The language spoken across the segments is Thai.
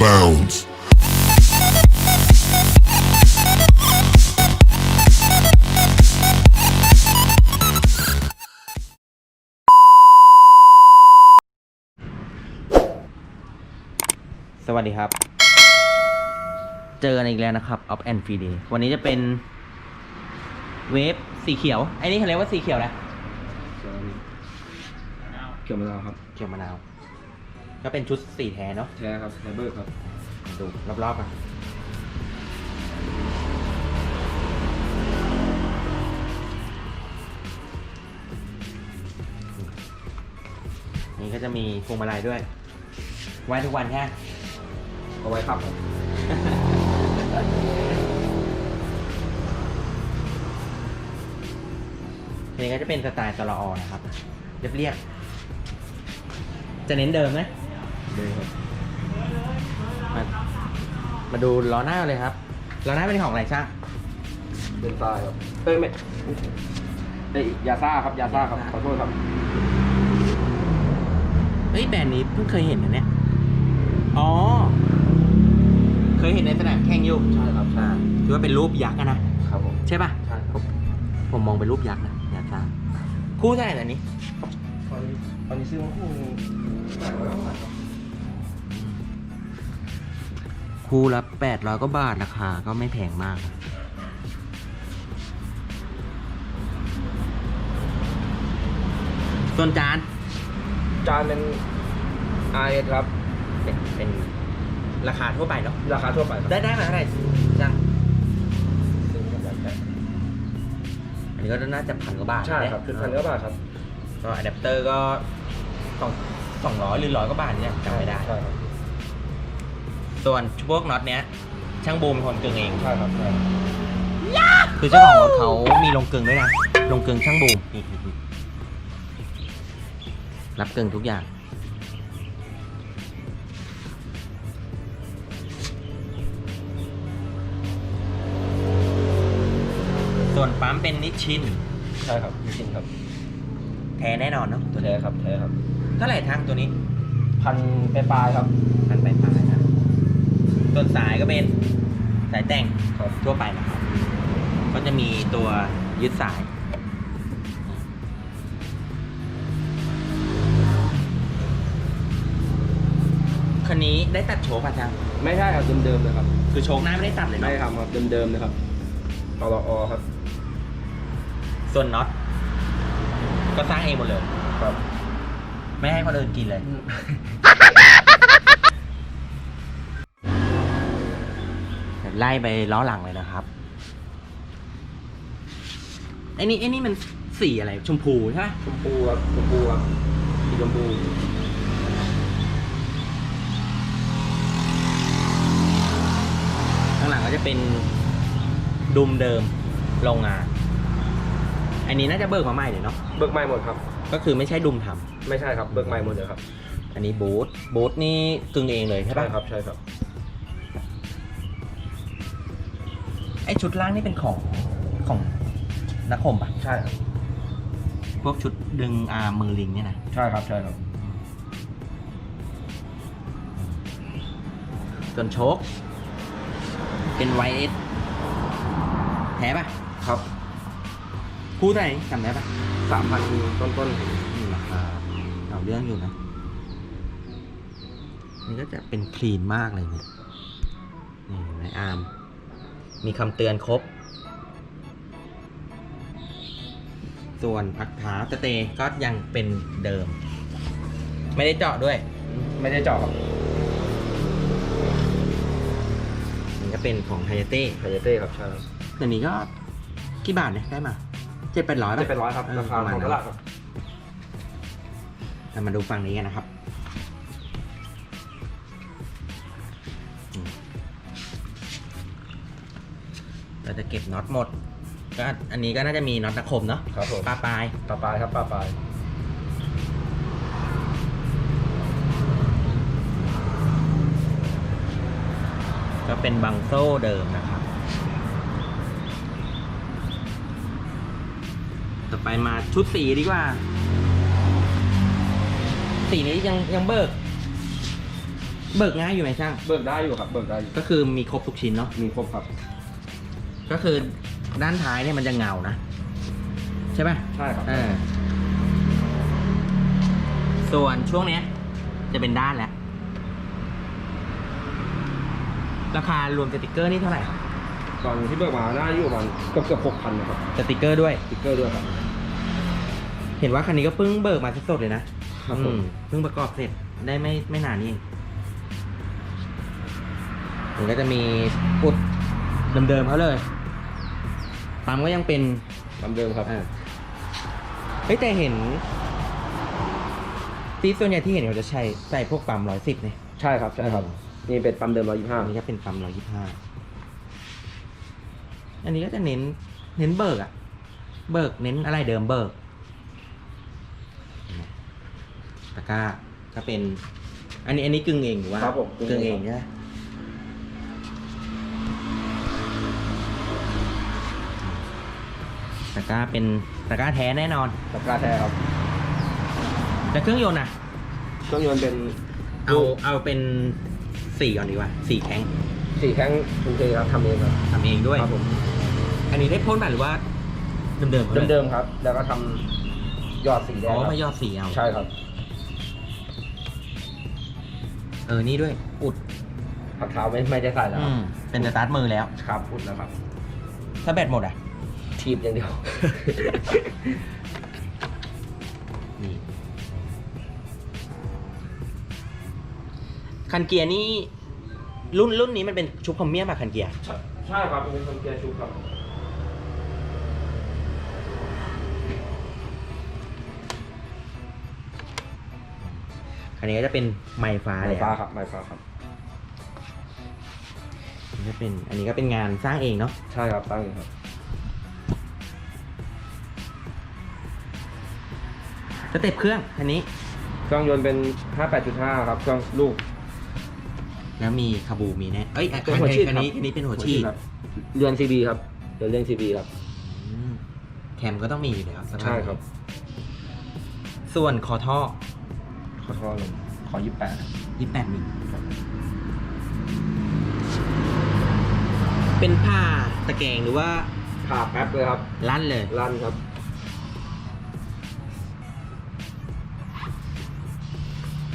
bounds. สวัสดีครับ เจอกันอีกแล้วนะครับ Up and Free Day วันนี้จะเป็นเวฟสีเขียว ไอ้นี่เขาเรียกว่าสีเขียวนะเกี่ยวมะนาวครับ เขียวมะนาว ก็เป็นชุดสีแท้เนาะแท้ครับไฟเบอร์ครับ ดูรอบๆอะนี่ก็จะมีพวงมาลัยด้วย ไว้ทุกวันแค่เอาไว้ขับครับทีนี้ก็จะเป็นสไตล์ตลออนะครับ เรียบเรียบๆจะเน้นเดิมไหม เลยครับมามาดูล้อหน้าเลยครับล้อหน้าเป็นของอะไรช่างเป็นทรายครับเอ้ยไม่เอ้ยยาซ่าครับยาซ่าครับขอโทษครับเฮ้ยแบรนด์นี้เพิ่งเคยเห็นนะเนี่ยอ๋อ เคยเห็นในสนามแข่งอยู่ใช่ครับใช่อ่าถือว่าเป็นรูปยักษ์อะนะครับผมใช่ป่ะใช่ครับผมมองเป็นรูปยักษ์นะยักษ์ช่างคู่เท่าไหร่แต่นี้ตอนนี้ตอนนี้ซื้อมาคู่หนึง ครับคู่ละแปดร้อยกว่าบาทราคาก็ไม่แพงมากนะส่วนจาน จานเป็น RS ครับ เป็นเป็นราคาทั่วไปเนาะ ราคาทั่วไปครับได้ได้มาเท่าไหร่จังซื้อมาจากแปดอันนี้ก็น่าจะพันกว่าบาทใช่ครับชุดพันกว่าบาทครับ ก็อะแดปเตอร์ก็สองสองร้อยหรือร้อยกว่าบาทเนี่ยจำไม่ได้ ใช่ครับ ส่วนพวกน็อตเนี้ย ช่างบูมเป็นคนกึ่งเอง ใช่ครับใช่คือเจ้าของรถเขามีลงกึ่งด้วยนะ ลงกึ่งช่างบูมนี่นี่นี่รับกึ่งทุกอย่าง ส่วนปั๊มเป็นนิชชิน ใช่ครับจริงครับแท้แน่นอนเนาะตัวแท้ครับแท้ครับเท่าไหร่ทางตัวนี้ พันปลายๆครับ พันไปปลายนะ ส่วนสายก็เป็นสายแต่งครับทั่วไปนะครับ ก็จะมีตัวยึดสาย คันนี้ได้ตัดโชว์ป่ะจังไม่ใช่ครับเดิมๆเลยครับคือโชว์หน้าไม่ได้ตัดเลยไม่เนาะทำครับเดิมๆเลยครับตลอครับ ส่วนน็อตก็สร้างเองหมดเลย ครับ ไม่ให้คนอื่นกินเลย ไล่ไปล้อหลังเลยนะครับไอ้นี่ไอ้นี่มันสีอะไรชมพูใช่ไหมชมพูครับชมพูครับสีชมพูข้างหลังก็จะเป็นดุมเดิมโรงงาน อันนี้น่าจะเบิกมาใหม่เลยเนาะเบิกใหม่หมดครับ ก็คือไม่ใช่ดุมทำไม่ใช่ครับเบิกใหม่หมดเลยครับอันนี้บูทบูทนี่กึ่งเองเลยใช่ใช่ปะครับใช่ครับ อชุดล่างนี่เป็นของของนักคมปะใช่ครับพวกชุดดึงอาร์มมือลิงเนี่ยนะใช่ครับใช่ครับส่วนโชคเป็นไวเอสแท้ปะครับคู่เท่าไหร่จำได้ปะสามพันต้นต้นนี่ราคาเอาเรื่องอยู่นะนี่ก็จะเป็นคลีนมากเลยเนี่ยนี่เห็นไหมอาร์ม มีคำเตือนครบ ส่วนพักเท้าสเตย์ก็ยังเป็นเดิม ไม่ได้เจาะด้วยๆไม่ได้เจาะครับนี่ก็เป็นของไฮเต้ไฮเต้ครับใช่ครับตัวนี้ก็กี่บาทเนี่ยได้มาเจ็ดแปดร้อยจะเป็นร้อยครับราคาประมาณของนั้ตนลาดครับ เรามาดูฝั่งนี้กันนะครับ จะเก็บน็อตหมด ก็อันนี้ก็น่าจะมีน็อตตะคมเนาะครับผมปลาปลายปลาปลายครับปลาปลายก็เป็นบังโซ่เดิมนะครับ ต่อไปมาชุดสีดีกว่า สีนี้ยังยังเบิก เบิกง่ายอยู่ไหมช่าง เบิกได้อยู่ครับ เบิกได้อยู่ก็คือมีครบทุกชิ้นเนาะ มีครบครับ ก็คือด้านท้ายเนี่ยมันจะเงานะ ใช่ป่ะใช่ครับ เออ ส่วนช่วงเนี้ย จะเป็นด้านแล้ว ราคารวมสติกเกอร์นี่เท่าไหร่ตอนที่เบิกมาน่าอยู่ประมาณเกือบเกือบหกพันนะครับสติกเกอร์ด้วย สติ๊กเกอร์ด้วยครับ เห็นว่าคันนี้ก็เพิ่งเบิกมาสดๆเลยนะครับผมอืมเพิ่งประกอบเสร็จได้ไม่ไม่นานนี่เองมันก็จะมีอุดเดิมๆเขาเลย ปั๊มก็ยังเป็นลำเดิมครับ อ่าเฮ้ยแต่เห็นตีส่วนใหญ่ที่เห็นเขาจะใช้ใส่พวกปั๊มร้อยสิบเนี่ย ใช่ครับใช่ครับ นี่เป็นปั๊มเดิมร้อยยี่ห้าอันนี้ก็เป็นปั๊มร้อยยี่ห้าอันนี้ก็จะเน้น เน้นเบิกอะเบิกเน้นอะไรเดิมเบิกตะกร้าก็เป็น อันนี้อันนี้กึ่งเองหรือว่าครับผมกึ่งเองใช่ไหม ตะกร้าเป็นตะกร้าแท้แน่นอน ตะกร้าแท้ครับ แต่เครื่องยนต์อะเครื่องยนต์เป็นเอาเอาเป็นสี่ก่อนดีกว่าสี่แข้งสี่แข้งทูเคครับทำเองครับทำเองด้วย ครับผม อันนี้ได้พ่นมาหรือว่าเดิมๆขาลยเดิมๆครับ แล้วก็ทำยอดสีแดอ๋งอครับมายอดสีเอาใช่ครับเออนี่ด้วยอุดผักเท้าไม่ไม่ได้ใส่แล้วอืมเป็นสตาร์ทมือแล้ว ครับอุดแล้วครับ ถ้าแบตหมดอะ ทีบอย่างเดียว นี่คันเกียร์นี่รุ่นรุ่นนี้มันเป็นชุบพรมเมียมอะคันเกียร์ใช่ใช่ครับเป็นคนเกียร์ชุบครับคันนี้ก็จะเป็นไมค์ฟ้าไม้เลยฟ้าอะครับไม้ฟ้าครับอันนี้ก็เป็น อันนี้ก็เป็นงานสร้างเองเนาะ ใช่ครับตั้งอยู่ครับ สเต็ปเครื่องคันนี้ เครื่องยนต์เป็น 58.5 ครับ เครื่องลูกแล้วมีคาบูมีแน่เอ้ยเป็นหัวฉีดคันนี้ครับคันนี้เป็นหัวฉีดครับเรือน CB ครับเรือนเรื่อง CB ครับอืมแคมก็ต้องมีอยู่แล้วสภาพใช่ครับส่วนคอท่อขอโทษเลยขอ 28 ยี่แปดมิลเป็นผ้าตะแกรงหรือว่าผ่าแป๊บเลยครับ ลั่นเลย ลั่นครับ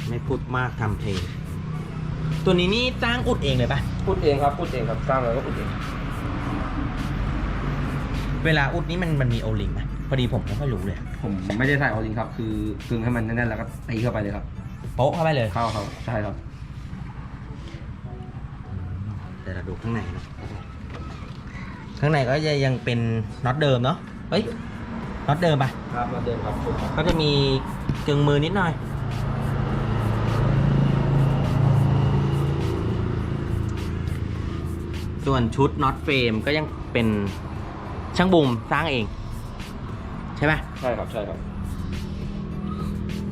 ไม่พูดมากทำเพลง ตัวนี้นี่จ้างอุดเองเลยปะพูดเองครับพูดเองครับสร้างอะไรก็พูดเองเวลาอุดนี้มันมันมีโอลิงไหมพอดีผมไม่ค่อยรู้เลยผมไม่ได้ใส่ออริงครับ คือกึ่งให้มันแน่นๆแล้วก็ตีเข้าไปเลยครับโป๊ะเข้าไปเลยเข้าครับใช่ครับแต่เราดูข้างในเนอะข้างในก็จะยังเป็นน็อตเดิมเนาะเฮ้ยน็อตเดิมปะครับมาเดิมครับผมครับ ก็จะมีกึ่งมือนิดหน่อย ส่วนชุดน็อตเฟรมก็ยังเป็นช่างบุมสร้างเอง ใช่ไหมใช่ครับใช่ครับ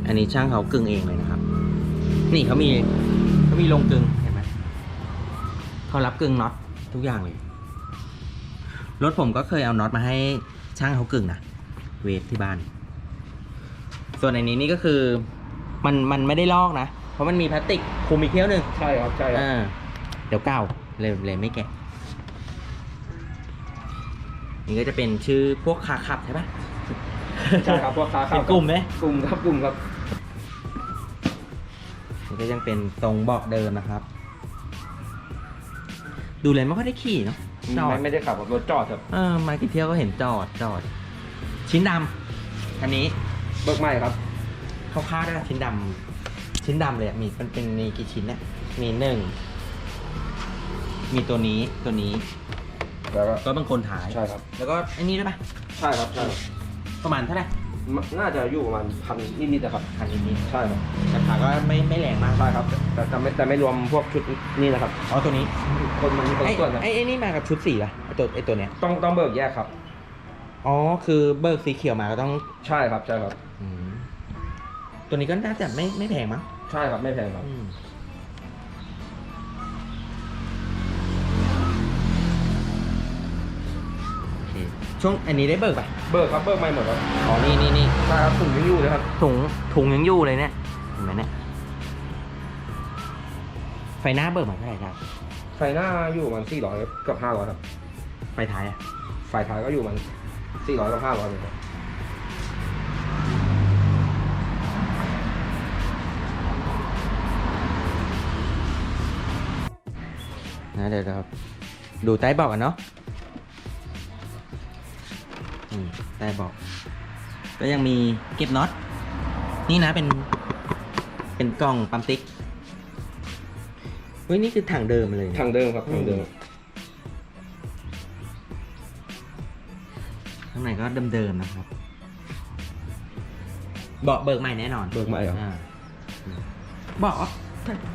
อันนี้ช่างเขากึ่งเองเลยนะครับ นี่เขามีเขามีลงกึ่งเห็นไหมเขารับกึ่งน็อตทุกอย่างเลย รถผมก็เคยเอาน็อตมาให้ช่างเขากึ่งนะเวฟที่บ้าน ส่วนอันนี้นี่ก็คือมันมันไม่ได้ลอกนะ เพราะมันมีพลาสติกคุมอีกเที่ยวหนึ่งใช่ครับใช่ครับ อ่าเดี๋ยวเก้าเลยเลยไม่แกะ นี่ก็จะเป็นชื่อพวกคาขับใช่ปะใช่ครับพวกค้าเป็นกลุ่มไหมกลุ่มครับกลุ่มครับนี่ก็ยังเป็นทรงเบอกเดิมนะครับ ดูเลยไม่ค่อยได้ขี่เนาะจอดไม่ไม่ได้ขับรถจอดครับเออมากี่เที่ยวก็เห็นจอดจอด ชิ้นดำอันนี้เบิกใหม่ครับคร่าวๆได้ละชิ้นดำชิ้นดำเลยอะมีมันเป็นมีกี่ชิ้นเนี่ยมีหนึ่งมีตัวนี้ตัวนี้ แล้วก็ก็บางคนถ่าย ใช่ครับ แล้วก็อันนี้ด้วยปะใช่ครับใช่ครับประมาณเท่าไหร่น่าจะอยู่ประมาณพันนิดๆนะครับคันนี้ใช่ครับราคาก็ไม่ไม่แรงมากใช่ครับ แต่แต่ไม่แต่ไม่รวมพวกชุดนี่นะครับ อ๋อตัวนี้คนมันมีคนไอ้ละส่วนนะไอ้ไอ้นี่มากับชุดสีป่ะไอ้ตัวไอ้ตัวเนี้ยต้องต้องเบิกแยกครับ อ๋อคือเบิกสีเขียวมาก็ต้องใช่ครับใช่ครับ อืมตัวนี้ก็น่าจะไม่ไม่แพงมั้งใช่ครับไม่แพงครับ อืม ช่วงอันนี้ได้เบิกป่ะเบิกครับเบิกใหม่หมดครับอ๋อนี่นี่นี่ใช่ครับถุงยังอยู่เลยครับถุงถุงยังอยู่เลยเนี่ยเห็นไหมเนี่ยไฟหน้าเบิกมาเท่าไหร่ครับไฟหน้าอยู่มันสี่ร้อยกับห้าร้อยครับไฟท้ายอะไฟท้ายก็อยู่มันสี่ร้อยกับห้าร้อยเลยครับนะเดี๋ยวเราดูใต้เบอกกันเนาะอืม ใต้เบอกก็ยังมีเก็บน็อต นี่นะเป็น เป็นกล่องปั๊มติ๊กเฮ้ยนี่คือถังเดิมเลยทางเดิมครับทางเดิม ข้างในก็เดิมๆนะครับ เบาะเบิกใหม่แน่นอนเบิกใหม่เหรออ่าเบาะ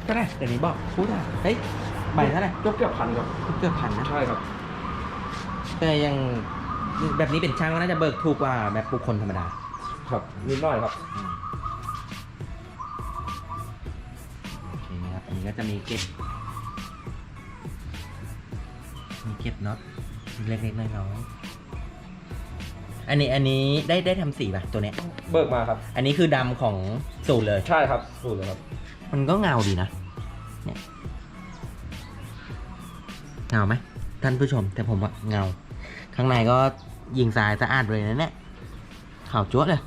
เท่าไหร่เดี๋ยวนี้เบาะพูดอะเฮ้ยใบเท่าไหร่ก็เกือบพันครับ เกือบพันนะ ใช่ครับ แต่ยัง แบบนี้เป็นช่างก็น่าจะเบิกถูกกว่าแบบบุคคลธรรมดา ครับนิดหน่อยครับ โอเคนะครับ อันนี้ก็จะมีเก็บ มีเก็บน็อตเล็กๆน้อยๆอันนี้อันนี้ได้ได้ทำสีป่ะตัวเนี้ย เบิกมาครับ อันนี้คือดำของสูตรเลย ใช่ครับสูตรเลยครับ มันก็เงาดีนะเนี่ยเงาไหมท่านผู้ชม แต่ผมว่าเงา ข้างในก็ ยิงสายสะอาดเลยนะเนี่ยขาวจั๊วะเลย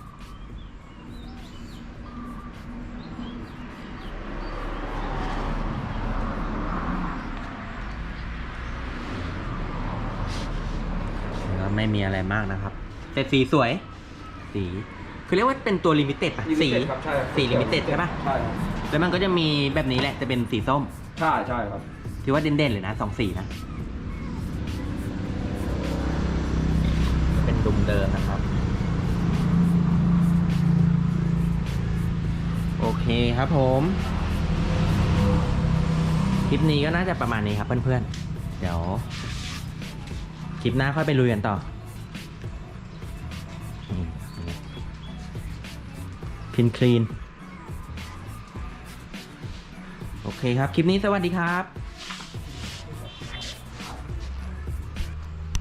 ก็ไม่มีอะไรมากนะครับแต่สีสวย สีคือเรียกว่าเป็นตัวลิมิเต็ดป่ะสี Limited ครับใช่ครับสี limited ใช่ปะใช่ครับแล้วมันก็จะมีแบบนี้แหละจะเป็นสีส้ม ใช่ใช่ครับ ถือว่าเด่นๆเลยนะสองสีนะ เป็นเดิมนะครับ โอเคครับผม คลิปนี้ก็น่าจะประมาณนี้ครับเพื่อนๆ เดี๋ยว คลิปหน้าค่อยไปลุยกันต่อ พินคลีน โอเคครับ คลิปนี้สวัสดีครับ